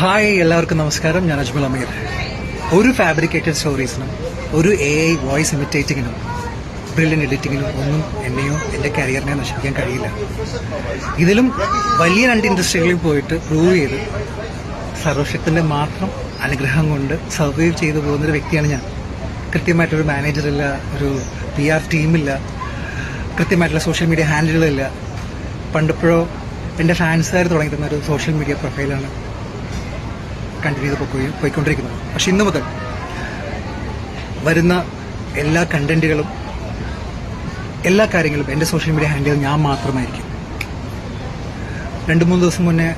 Hi എല്ലാവർക്കും നമസ്കാരം. ഞാൻ അജ്മൽ അമീർ. ഒരു ഫാബ്രിക്കേറ്റഡ് സ്റ്റോറീസിനും ഒരു എ ഐ വോയിസ് ഇമിറ്റേറ്റിങ്ങിനും ബ്രില്യൻ എഡിറ്റിങ്ങിനും ഒന്നും എന്നെയോ എന്റെ കരിയറിനെ നശിപ്പിക്കാൻ കഴിയില്ല. ഇതിലും വലിയ രണ്ട് ഇൻഡസ്ട്രികളിൽ പോയിട്ട് പ്രൂവ് ചെയ്ത് സർവശക്തിന്റെ മാത്രം അനുഗ്രഹം കൊണ്ട് സർവൈവ് ചെയ്തു പോകുന്നൊരു വ്യക്തിയാണ് ഞാൻ. കൃത്യമായിട്ടൊരു മാനേജറില്ല ഒരു പി ആർ ടീമില്ല കൃത്യമായിട്ടുള്ള സോഷ്യൽ മീഡിയ ഹാൻഡിലുകളില്ല പണ്ടിപ്പോഴോ എന്റെ ഫാൻസുകാർ തുടങ്ങിയിരുന്ന ഒരു സോഷ്യൽ മീഡിയ പ്രൊഫൈലാണ് കണ്ടിന്യൂ ചെയ്ത് പോയി പോയിക്കൊണ്ടിരിക്കുന്നത്. പക്ഷെ ഇന്നു മുതൽ വരുന്ന എല്ലാ കണ്ടന്റുകളും എല്ലാ കാര്യങ്ങളും എന്റെ സോഷ്യൽ മീഡിയ ഹാൻഡിൽ ഞാൻ മാത്രമായിരിക്കും. രണ്ട് മൂന്ന് ദിവസം മുന്നേ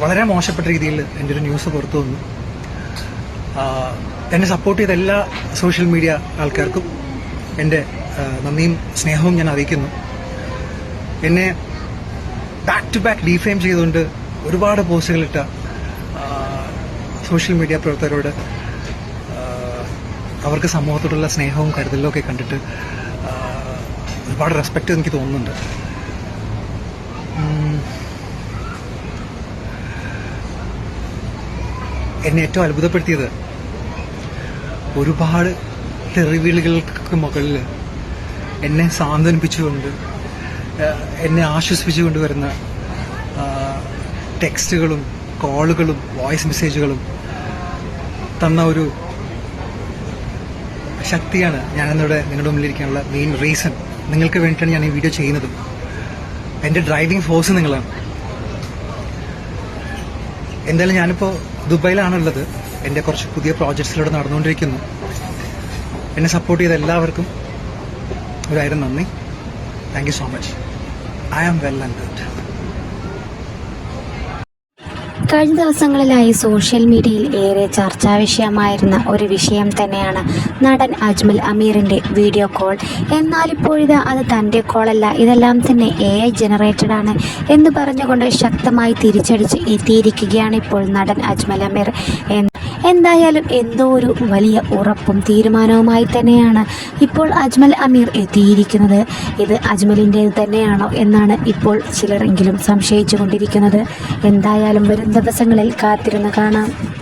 വളരെ മോശപ്പെട്ട രീതിയിൽ എന്റെ ഒരു ന്യൂസ് പുറത്തു വന്നു. എന്നെ സപ്പോർട്ട് ചെയ്ത എല്ലാ സോഷ്യൽ മീഡിയ ആൾക്കാർക്കും എന്റെ നന്ദിയും സ്നേഹവും ഞാൻ അറിയിക്കുന്നു. എന്നെ ബാക്ക് ടു ബാക്ക് ഡീഫെയിം ചെയ്തുകൊണ്ട് ഒരുപാട് പോസ്റ്റുകളിട്ട സോഷ്യൽ മീഡിയ പ്രവർത്തകരോട് അവർക്ക് സമൂഹത്തോടുള്ള സ്നേഹവും കരുതലും ഒക്കെ കണ്ടിട്ട് ഒരുപാട് റെസ്പെക്റ്റ് എനിക്ക് തോന്നുന്നുണ്ട്. എന്നെ ഏറ്റവും അത്ഭുതപ്പെടുത്തിയത് ഒരുപാട് തെറിവിളികൾക്ക് മുകളിൽ എന്നെ സാന്ത്വനിപ്പിച്ചുകൊണ്ട് എന്നെ ആശ്വസിപ്പിച്ചുകൊണ്ട് വരുന്ന ടെക്സ്റ്റുകളും കോളുകളും വോയിസ് മെസ്സേജുകളും തന്ന ഒരു ശക്തിയാണ് ഞാനിന്നിവിടെ നിങ്ങളുടെ മുന്നിലിരിക്കാനുള്ള മെയിൻ റീസൺ നിങ്ങൾക്ക് വേണ്ടിയിട്ടാണ് ഞാൻ ഈ വീഡിയോ ചെയ്യുന്നതും. എന്റെ ഡ്രൈവിംഗ് ഫോഴ്സ് നിങ്ങളാണ്. എന്തായാലും ഞാനിപ്പോൾ ദുബായിലാണുള്ളത്. എന്റെ കുറച്ച് പുതിയ പ്രോജക്ട്സിലൂടെ നടന്നുകൊണ്ടിരിക്കുന്നു. എന്നെ സപ്പോർട്ട് ചെയ്ത എല്ലാവർക്കും ഒരായിരം നന്ദി. Thank you so much I am well and good കഴിഞ്ഞ ദിവസങ്ങളിലായി സോഷ്യൽ മീഡിയയിൽ ഏറെ ചർച്ചാ വിഷയമായിരുന്ന ഒരു വിഷയം തന്നെയാണ് നടൻ അജ്മൽ അമീറിന്റെ വീഡിയോ കോൾ. എന്നാൽ ഇപ്പോഴിത് അത് തന്റെ കോളല്ല ഇതെല്ലാം തന്നെ എ ഐ ജനറേറ്റഡ് ആണ് എന്ന് പറഞ്ഞുകൊണ്ട് ശക്തമായി തിരിച്ചടിച്ച് എത്തിയിരിക്കുകയാണ് ഇപ്പോൾ നടൻ അജ്മൽ അമീർ എന്ന് എന്തായാലും എന്തോ ഒരു വലിയ ഉറപ്പും തീരുമാനവുമായി തന്നെയാണ് ഇപ്പോൾ അജ്മൽ അമീർ എത്തിയിരിക്കുന്നത്. ഇത് അജ്മലിന്റെ തന്നെയാണോ എന്നാണ് ഇപ്പോൾ ചിലരെങ്കിലും സംശയിച്ചു കൊണ്ടിരിക്കുന്നത് എന്തായാലും വരും ദിവസങ്ങളിൽ കാത്തിരുന്ന് കാണാം.